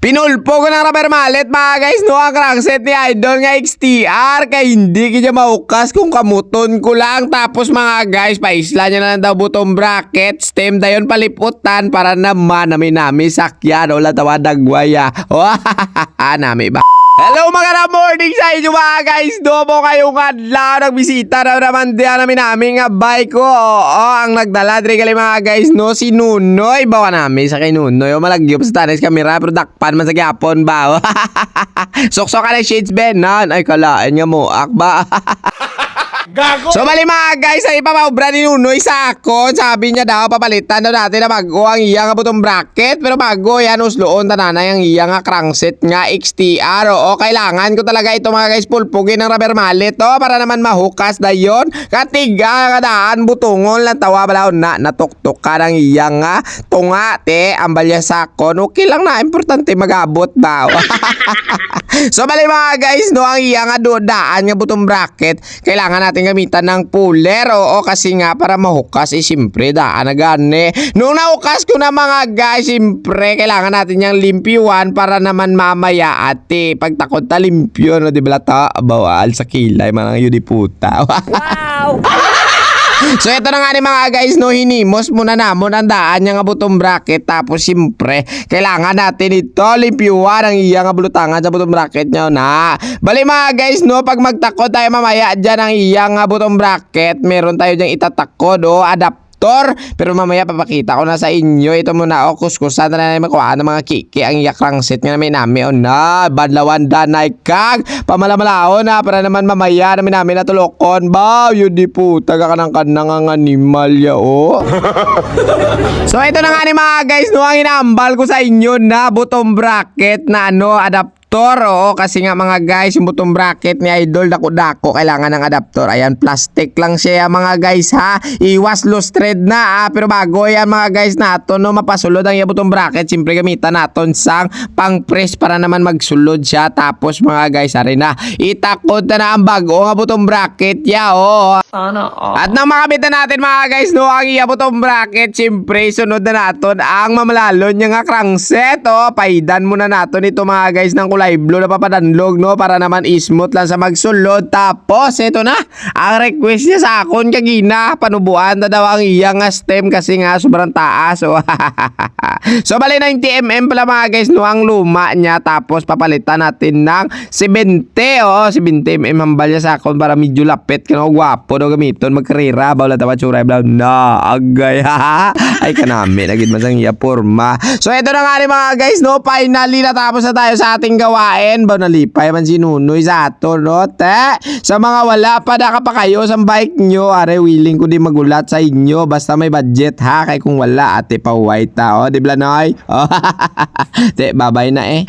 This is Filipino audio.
Pinulpo ko ng rubber mallet mga guys no? Ang crankset ni Idol nga XTR kay hindi kanya maukas kung kamuton ko lang. Tapos mga guys paisla niya na lang daw butong bracket. Stem dayon paliputan para naman nami nami sakyan. Wala tawa dagwaya. Nami ba Hello mga morning sa inyo mga guys. Dobo kayong adlaw. Nagbisita na naman diyan namin namin nga bike ko. Oo ang nagdala Dre kali mga guys no? Si Nunoy. Bawa namin sa kay Nunoy. O malagyop sa tanis kamera Pero dakpan man sa gyapon ba? Soksok ka na shades Ben nan. Ay kalain nga mo Akba Gago! So mali mga guys, ay ipapaubra ni Nunoy sa ako. Sabi niya daw, papalitan daw natin na bago ang iya nga butong bracket. Pero bago yan, usloon tananay ang iya nga crankset nga XTR. Oo, kailangan ko talaga ito mga guys, pulpugin ng rubber mallet to para naman mahukas na yon. Katiga, kadaan, butungon lang tawa balaw na natuktok ka ng iya nga tunga, te, ambalya sa ako. Okay lang na, importante magabot ba? so bali mga guys, no, ang iya nga dodaan nga butong bracket, kailangan natin gamitan ng puller. Oo, kasi nga para mahukas, eh, siyempre, daan na gani. Nung nahukas ko na mga guys, siyempre, kailangan natin yung limpyuan para naman mamaya ate, pagtakot na limpyo, no, di ba ta, bawal sa kilay, mga yun di puta. Wow! So ito na nga ni mga guys no hinimos muna namon ang daan niya nga butong bracket tapos siyempre kailangan natin ito limpyuan ang iya nga bulutangan sa butong bracket niya na. Bali mga guys no pag magtakod tayo mamaya dyan ang iya nga butong bracket meron tayo dyan itatakod o adapter pero mamaya papakita ko na sa inyo. Ito muna o kuskusan na na makuha ng mga kiki ang yakrang set nga namin namin o na badlawan danay kag pamalamalao na para naman mamaya namin namin natulokon ba yun di po taga ka ng kanang ang animal ya o so ito na nga ni mga guys no ang inambal ko sa inyo na butong bracket na ano adapter Oo, kasi nga mga guys, yung butong bracket ni Idol, dako-dako, kailangan ng adapter. Ayan, plastic lang siya mga guys ha. Iwas loose thread na ha. Pero bago yan mga guys nato, no, mapasulod ang yung butong bracket, siyempre gamitan naton sang pang-press para naman magsulod siya. Tapos mga guys, ari na, itakot na na ang bago nga butong bracket ya, oh. Sana. At nang makabitan natin mga guys, no, ang iya butong bracket, siyempre, sunod na naton ang mamalalon niya nga crankset, oh. Paidan muna naton ito mga guys ng kulay blue na papadanlog, no, para naman smooth lang sa magsulod. Tapos, ito na, ang request niya sa akon kagina, panubuan na daw ang iya nga stem kasi nga sobrang taas, oh. so, bali 90mm pala mga guys, no, ang luma niya, tapos papalitan natin ng 70, oh, 70mm ang balya sa akon para medyo lapit, kano, gwapo daw gamiton, magkarira, bawla tawa tsura, na, agay, ha, ay kanami, nagid man sang iya porma. So, ito na nga rin mga guys, no, finally natapos na tayo sa ating gawain, baw nalipay man si Nunoy sa ato, no, te, sa mga wala pa naka pa kayo sa bike nyo, are willing ko din magulat sa inyo, basta may budget ha, kay kung wala, ate pa white ta, oh, di ba, Noy? Oh, te, babay na eh.